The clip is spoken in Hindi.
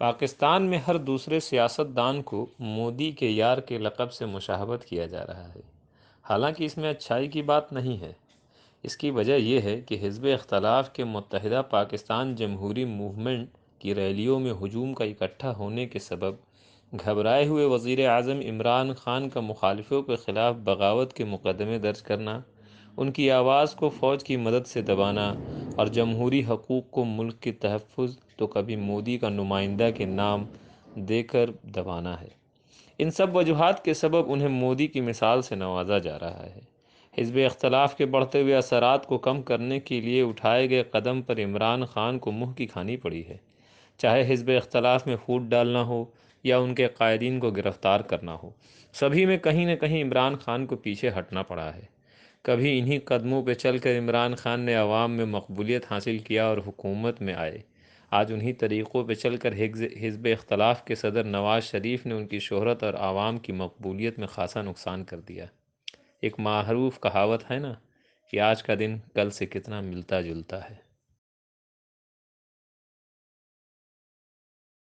पाकिस्तान में हर दूसरे सियासतदान को मोदी के यार के लक़ब से मुशाहबत किया जा रहा है। हालाँकि इसमें अच्छाई की बात नहीं है। इसकी वजह यह है कि हिजब अख्तलाफ के मुतहदा पाकिस्तान जमहूरी मूवमेंट की रैलियों में हजूम का इकट्ठा होने के सबब घबराए हुए वज़ी अजम इमरान ख़ान का मुखालफों के ख़िलाफ़ बगावत के मुकदमे दर्ज करना, उनकी आवाज़ को फ़ौज की मदद से दबाना और जमहूरी हकूक़ को मुल्क के तहफ़ तो कभी मोदी का नुमाइंदा के नाम देकर दबाना है। इन सब वजूहत के सबब उन्हें मोदी की मिसाल से नवाजा जा रहा है। हिजब अख्तलाफ के बढ़ते हुए असरात को कम करने के लिए उठाए गए कदम पर इमरान ख़ान को मुँह की खानी पड़ी है। चाहे हिजब अख्तलाफ में फूट डालना हो या उनके कायदीन को गिरफ़्तार करना हो, सभी में कहीं न कहीं इमरान ख़ान को पीछे हटना पड़ा है। कभी इन्हीं कदमों पर चल कर इमरान ख़ान ने आवाम में मकबूलियत हासिल किया और हुकूमत में आए। आज उन्हीं तरीक़ों पर चल कर हिजब इख्तलाफ के सदर नवाज़ शरीफ ने उनकी शहरत और आवाम की मकबूलियत में खासा नुकसान कर दिया। एक मरूफ कहावत है ना कि आज का दिन कल से कितना मिलता जुलता है।